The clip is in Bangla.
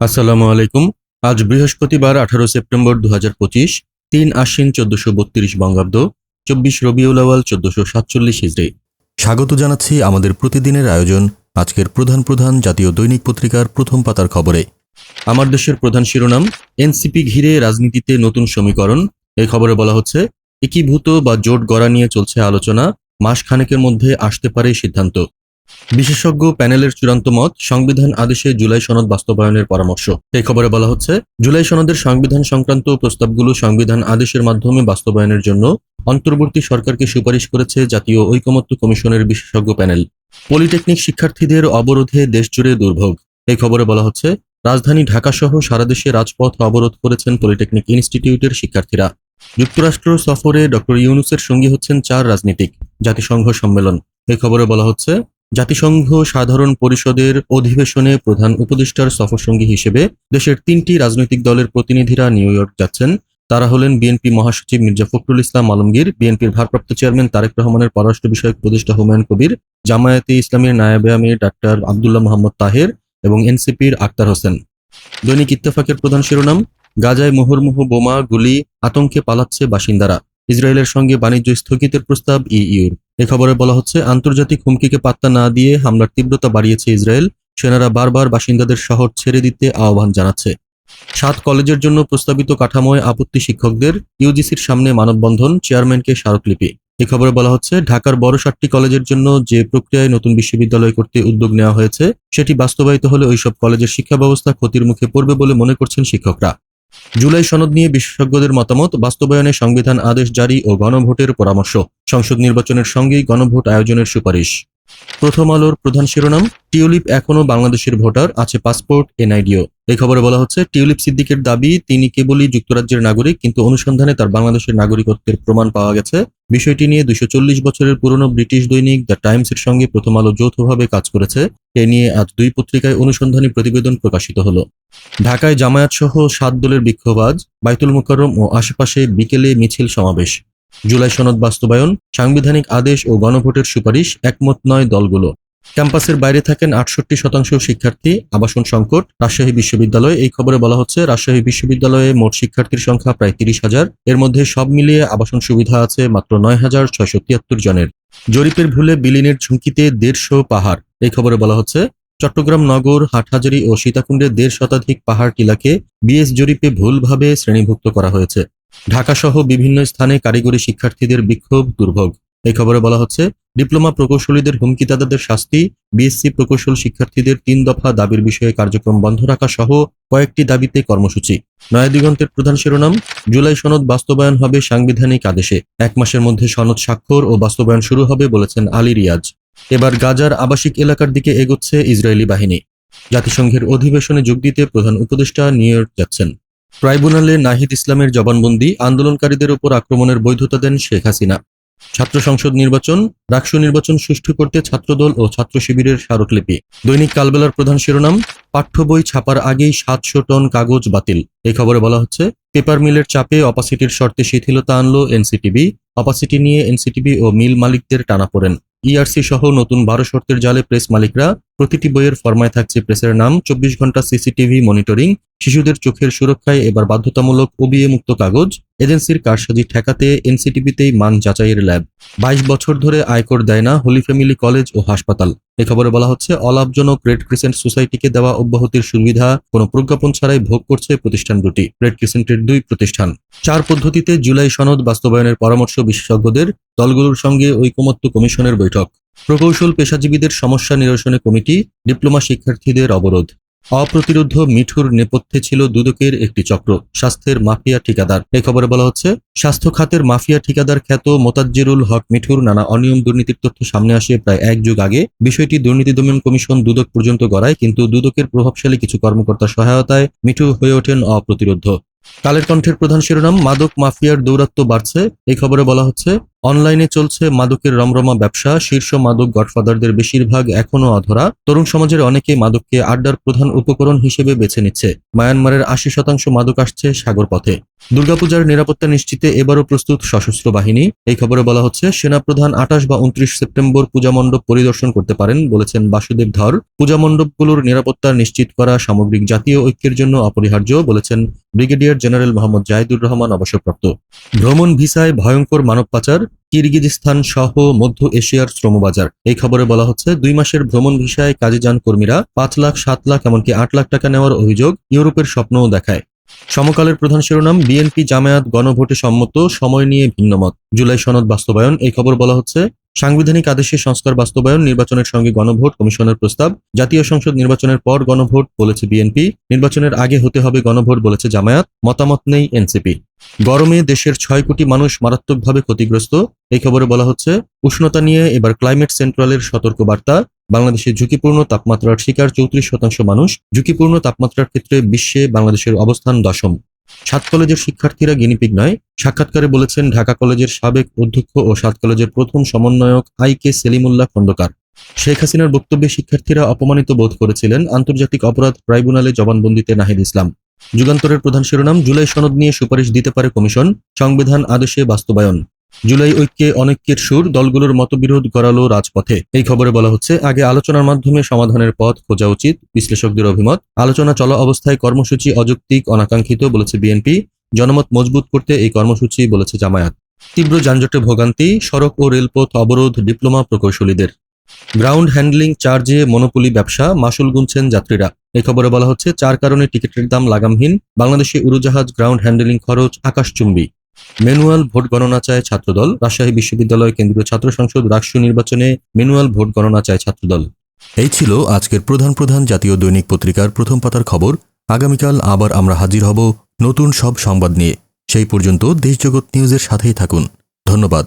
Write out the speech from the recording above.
আসসালামু আলাইকুম। আজ বৃহস্পতিবার, আঠারো সেপ্টেম্বর দু হাজার পঁচিশ, তিন আশ্বিন চোদ্দশো বত্রিশ বঙ্গাব্দ, চব্বিশ রবিউল আওয়াল চোদ্দশো সাতচল্লিশ হিজড়ি। স্বাগত জানাচ্ছি আমাদের প্রতিদিনের আয়োজন, আজকের প্রধান প্রধান জাতীয় দৈনিক পত্রিকার প্রথম পাতার খবরে। আমার দেশের প্রধান শিরোনাম, এনসিপি ঘিরে রাজনীতিতে নতুন সমীকরণ। এই খবরে বলা হচ্ছে, একীভূত বা জোট গড়া নিয়ে চলছে আলোচনা মাস খানেকের মধ্যে আসতে পারে সিদ্ধান্ত। বিশেষজ্ঞ প্যানেলের চূড়ান্ত মত সংবিধান আদেশে জুলাই সনদ বাস্তবায়নের পরামর্শ। এই খবরে বলা হচ্ছে, জুলাই সনদের সংবিধান সংক্রান্ত প্রস্তাবগুলো সংবিধান আদেশের মাধ্যমে বাস্তবায়নের জন্য অন্তর্বর্তী সরকারকে সুপারিশ করেছে জাতীয় ঐকমত্য কমিশনের বিশেষজ্ঞ প্যানেল। পলিটেকনিক শিক্ষার্থীদের অবরোধে দেশজুড়ে দুর্ভোগ। এই খবরে বলা হচ্ছে, রাজধানী ঢাকাসহ সারা দেশে রাজপথ অবরোধ করেছেন পলিটেকনিক ইনস্টিটিউটের শিক্ষার্থীরা। যুক্তরাষ্ট্র সফরে ডক্টর ইউনুসের সঙ্গী হচ্ছেন চার রাজনীতিক। জাতিসংঘ সম্মেলন। এই খবরে বলা হচ্ছে জাতিসংঘ সাধারণ পরিষদের অধিবেশনে প্রধান উপদেষ্টার সফরসঙ্গী হিসেবে দেশের তিনটি রাজনৈতিক দলের প্রতিনিধিরা নিউ ইয়র্ক যাচ্ছেন। তারা হলেন বিএনপি মহাসচিব মির্জা ফখরুল ইসলাম আলমগীর, বিএনপির ভারপ্রাপ্ত চেয়ারম্যান তারেক রহমানের পররাষ্ট্র বিষয়ক উপদেষ্টা হুমায়ুন কবির, জামায়াতে ইসলামীর নায়েবে আমির ডাক্তার আবদুল্লাহ মোহাম্মদ তাহের এবং এনসিপির আক্তার হোসেন। দৈনিক ইত্তেফাকের প্রধান শিরোনাম, গাজায় মুহুর্মুহু বোমা, গুলি, আতঙ্কে পালাচ্ছে বাসিন্দারা। ইসরায়েলের সঙ্গে বাণিজ্য স্থগিতের প্রস্তাব ইইউর। এ খবরে বলা হচ্ছে, আন্তর্জাতিক হুমকিকে পাত্তা না দিয়ে হামলার তীব্রতা বাড়িয়েছে ইসরায়েল। সেনারা বারবার বাসিন্দাদের শহর ছেড়ে দিতে আহ্বান জানাচ্ছে। সাত কলেজের জন্য প্রস্তাবিত কাঠামোয় আপত্তি শিক্ষকদের, ইউজিসির সামনে মানববন্ধন, চেয়ারম্যানকে স্মারকলিপি। এ খবরে বলা হচ্ছে, ঢাকার বড় সাতটি কলেজের জন্য যে প্রক্রিয়ায় নতুন বিশ্ববিদ্যালয় করতে উদ্যোগ নেওয়া হয়েছে, সেটি বাস্তবায়িত হলে ওইসব কলেজের শিক্ষা ব্যবস্থা ক্ষতির মুখে পড়বে বলে মনে করছেন শিক্ষকরা। জুলাই সনদ নিয়ে বিশেষজ্ঞদের মতামত, বাস্তবায়নে সংবিধান আদেশ জারি ও গণভোটের পরামর্শ। সংসদ নির্বাচনের সঙ্গেই গণভোট আয়োজনের সুপারিশ। প্রথম আলোর প্রধান শিরোনাম, টিউলিপ এখনও বাংলাদেশের ভোটার, আছে পাসপোর্ট, এনআইডিও। এই খবরে বলা হচ্ছে, টিউলিপ সিদ্দিকের দাবি, তিনি কেবলই যুক্তরাজ্যের নাগরিক, কিন্তু অনুসন্ধানে তার বাংলাদেশের নাগরিকত্বের প্রমাণ পাওয়া গেছে। বিষয়টি নিয়ে চল্লিশ বছরের পুরনো ব্রিটিশ দৈনিক দ্য টাইমসের সঙ্গে প্রথম আলো যৌথভাবে কাজ করেছে। এ নিয়ে আজ দুই পত্রিকায় অনুসন্ধানী প্রতিবেদন প্রকাশিত হলো। ঢাকায় জামায়াত সহ সাত দলের বিক্ষোভ আজ, বাইতুল মুকাররম ও আশেপাশে বিকেলে মিছিল সমাবেশ। জুলাই সনদ বাস্তবায়ন, সাংবিধানিক আদেশ ও গণভোটের সুপারিশ, একমত নয় দলগুলো। ক্যাম্পাসের বাইরে থাকেন আটষট্টি শতাংশ শিক্ষার্থী আবাসন সংকট। রাজশাহী বিশ্ববিদ্যালয়ে এই খবরে বলা হচ্ছে, রাজশাহী বিশ্ববিদ্যালয়ে মোট শিক্ষার্থীর সংখ্যা প্রায় তিরিশ হাজার। এর মধ্যে সব মিলিয়ে আবাসন সুবিধা আছে মাত্র নয় হাজার ছয়শো তিয়াত্তর জনের। জরিপের ভুলে বিলীনের ঝুঁকিতে দেড়শো পাহাড়। এই খবরে বলা হচ্ছে, চট্টগ্রাম নগর, হাটহাজারী ও সীতাকুণ্ডে দেড় শতাধিক পাহাড় টিলাকে বিএস জরিপে ভুলভাবে শ্রেণীভুক্ত করা হয়েছে। ঢাকাসহ বিভিন্ন স্থানে কারিগরি শিক্ষার্থীদের বিক্ষোভ দুর্ভোগ। এই খবরে বলা হচ্ছে, ডিপ্লোমা প্রকৌশলীদের হুমকিদাতাদের শাস্তি বিএসসি প্রকৌশল শিক্ষার্থীদের তিন দফা দাবির বিষয়ে কার্যক্রম বন্ধ রাখা সহ কয়েকটি দাবিতে কর্মসূচি। নয়াদিগন্তের প্রধান শিরোনাম, জুলাই সনদ বাস্তবায়ন হবে সাংবিধানিক আদেশে। এক মাসের মধ্যে সনদ স্বাক্ষর ও বাস্তবায়ন শুরু হবে বলেছেন আলী রিয়াজ। এবার গাজার আবাসিক এলাকার দিকে এগোচ্ছে ইসরায়েলি বাহিনী। জাতিসংঘের অধিবেশনে যোগ দিতে প্রধান উপদেষ্টা নিউ ইয়র্ক যাচ্ছেন। ট্রাইব্যুনালে নাহিদ ইসলামের জবানবন্দি, আন্দোলনকারীদের উপর আক্রমণের বৈধতা দেন শেখ হাসিনা। ছাত্র সংসদ নির্বাচন, রাকসু নির্বাচন সুষ্ঠু করতে ছাত্রদল ও ছাত্র শিবিরের স্মারকলিপি। দৈনিক কালবেলার প্রধান শিরোনাম, পাঠ্য বই ছাপার আগেই সাতশো টন কাগজ বাতিল। এই খবরে বলা হচ্ছে, পেপার মিলের চাপে অপাসিটির শর্তে শিথিলতা আনলো এনসিটিবি। অপাসিটি নিয়ে এনসিটিবি ও মিল মালিকদের টানা পড়েন। ইআরসি সহ নতুন বারো শর্তের জালে প্রেস মালিকরা, প্রতিটি বইয়ের ফরমায় থাকছে প্রেসের নাম, চব্বিশ ঘণ্টা সিসিটিভি মনিটরিং শিশুদের চোখের সুরক্ষায় এবার বাধ্যতামূলক ওবিএ মুক্ত কাগজ, এজেন্সির কারসাজি ঠেকাতে এনসিটিভিতেই মান যাচাইয়ের ল্যাব। বাইশ বছর ধরে আয়কর দেয় না হোলি ফ্যামিলি কলেজ ও হাসপাতাল। এ খবরে বলা হচ্ছে, অলাভজনক রেড ক্রিসেন্ট সোসাইটিকে দেওয়া অব্যাহতির সুবিধা কোনো প্রজ্ঞাপন ছাড়াই ভোগ করছে প্রতিষ্ঠান দুটি, রেড ক্রিসেন্টের দুই প্রতিষ্ঠান। চার পদ্ধতিতে জুলাই সনদ বাস্তবায়নের পরামর্শ বিশেষজ্ঞদের, দলগুলোর সঙ্গে ঐকমত্য কমিশনের বৈঠক। প্রকৌশল পেশাজীবীদের সমস্যা নিরসনে কমিটি, ডিপ্লোমা শিক্ষার্থীদের অবরোধ। অপ্রতিরোধ মিঠুর নেপথ্যে ছিল দুদকের একটি চক্র, স্বাস্থ্যের মাফিয়া ঠিকাদার। এ খবরে বলা হচ্ছে, স্বাস্থ্য খাতের মাফিয়া ঠিকাদার খ্যাত মোতাজ্জেরুল হক মিঠুর নানা অনিয়ম দুর্নীতির তথ্য সামনে আসে প্রায় এক যুগ আগে। বিষয়টি দুর্নীতি দমন কমিশন দুদক পর্যন্ত গড়ায়, কিন্তু দুদকের প্রভাবশালী কিছু কর্মকর্তার সহায়তায় মিঠু হয়ে ওঠেন অপ্রতিরোধ। কালের কণ্ঠের প্রধান শিরোনাম, মাদক মাফিয়ার দৌরাত্ম্য বাড়ছে। এই খবরে বলা হচ্ছে, অনলাইনে চলছে মাদকের রমরমা ব্যবসা। শীর্ষ মাদক গডফাদারদের বেশিরভাগ এখনও অধরা। তরুণ সমাজের অনেকেই মাদককে আড্ডার প্রধান উপকরণ হিসেবে বেছে নিচ্ছে। মায়ানমারের আশি শতাংশ মাদক আসছে সাগর পথে দুর্গাপূজার নিরাপত্তা নিশ্চিতে এবারও প্রস্তুত সশস্ত্র বাহিনী। এই খবরে বলা হচ্ছে, সেনাপ্রধান আঠাশ বা উনত্রিশ সেপ্টেম্বর পূজা মণ্ডপ পরিদর্শন করতে পারেন, বলেছেন বাসুদেব ধর। পূজা মণ্ডপগুলোর নিরাপত্তা নিশ্চিত করা সামগ্রিক জাতীয় ঐক্যের জন্য অপরিহার্য, বলেছেন ব্রিগেডিয়ার জেনারেল মোহাম্মদ জাহিদুর রহমান অবসরপ্রাপ্ত। ভ্রমণ ভিসায় ভয়ঙ্কর মানব পাচার, কিরগিজস্তান সহ মধ্য এশিয়ার শ্রমবাজার। এই খবরে বলা হচ্ছে, দুই মাসের ভ্রমণ ভিসায় কাজে যান কর্মীরা, পাঁচ লাখ, সাত লাখ, এমনকি আট লাখ টাকা নেওয়ার অভিযোগ ইউরোপের স্বপ্নও দেখায়। সমকালের প্রধান শিরোনাম, বিএনপি জামায়াত গণভোটে সম্মত, সময় নিয়ে ভিন্নমত। জুলাই সনদ বাস্তবায়ন, এই খবর বলা হচ্ছে, সাংবিধানিক আদেশে সংস্কার বাস্তবায়ন, নির্বাচনের সঙ্গে গণভোট কমিশনের প্রস্তাব, জাতীয় সংসদ নির্বাচনের পর গণভোট, বলেছে বিএনপি, নির্বাচনের আগে হতে হবে গণভোট, বলেছে জামায়াত, মতামত নেই এনসিপি। গরমে দেশের ছয় কোটি মানুষ মারাত্মকভাবে ক্ষতিগ্রস্ত, এই খবরে বলা হচ্ছে, উষ্ণতা নিয়ে এবার ক্লাইমেট সেন্ট্রালের সতর্ক বার্তা বাংলাদেশে ঝুঁকিপূর্ণ তাপমাত্রার শিকার চৌত্রিশ শতাংশ মানুষ। ঝুঁকিপূর্ণ তাপমাত্রার ক্ষেত্রে বিশ্বে বাংলাদেশের অবস্থান দশম। সাত কলেজের শিক্ষার্থীরা গিনিপিগ নয়। সাক্ষাৎকারে বলেছেন, ঢাকা কলেজের সাবেক অধ্যক্ষ ও সাত কলেজের প্রথম সমন্বয়ক আই কে সেলিমুল্লাহ খন্দকার। শেখ হাসিনার বক্তব্যে শিক্ষার্থীরা অপমানিত বোধ করেছিলেন আন্তর্জাতিক অপরাধ ট্রাইব্যুনালে জবানবন্দিতে নাহিদ ইসলাম। যুগান্তরের প্রধান শিরোনাম, জুলাই সনদ নিয়ে সুপারিশ দিতে পারে কমিশন। সংবিধান আদেশে বাস্তবায়ন। জুলাই ঐক্যে অনৈক্যের সুর দলগুলোর মতবিরোধ গড়ালো রাজপথে। এই খবরে বলা হচ্ছে, আগে আলোচনার মাধ্যমে সমাধানের পথ খোঁজা উচিত, বিশ্লেষকদের অভিমত। আলোচনা চলা অবস্থায় কর্মসূচি অযৌক্তিক, অনাকাঙ্ক্ষিত বলেছে বিএনপি। জনমত মজবুত করতে এই কর্মসূচি বলেছে জামায়াত। তীব্র যানজটে ভোগান্তি, সড়ক ও রেলপথ অবরোধ, ডিপ্লোমা প্রকৌশলীদের। গ্রাউন্ড হ্যান্ডলিং চার্জে মনোপলি ব্যবসা মাসুল গুনছেন যাত্রীরা। এই খবরে বলা হচ্ছে, চার কারণে টিকিটের দাম লাগামহীন। বাংলাদেশে উড়োজাহাজ, গ্রাউন্ড হ্যান্ডলিং খরচ আকাশচুম্বী। ম্যানুয়াল ভোট গণনা চায় ছাত্রদল। রাজশাহী বিশ্ববিদ্যালয় কেন্দ্রীয় ছাত্র সংসদ রাষ্ট্র নির্বাচনে ম্যানুয়াল ভোট গণনা চায় ছাত্রদল। এই ছিল আজকের প্রধান প্রধান জাতীয় দৈনিক পত্রিকার প্রথম পাতার খবর। আগামীকাল আবার আমরা হাজির হব নতুন সব সংবাদ নিয়ে। সেই পর্যন্ত দেশজগৎ নিউজের সাথেই থাকুন। ধন্যবাদ।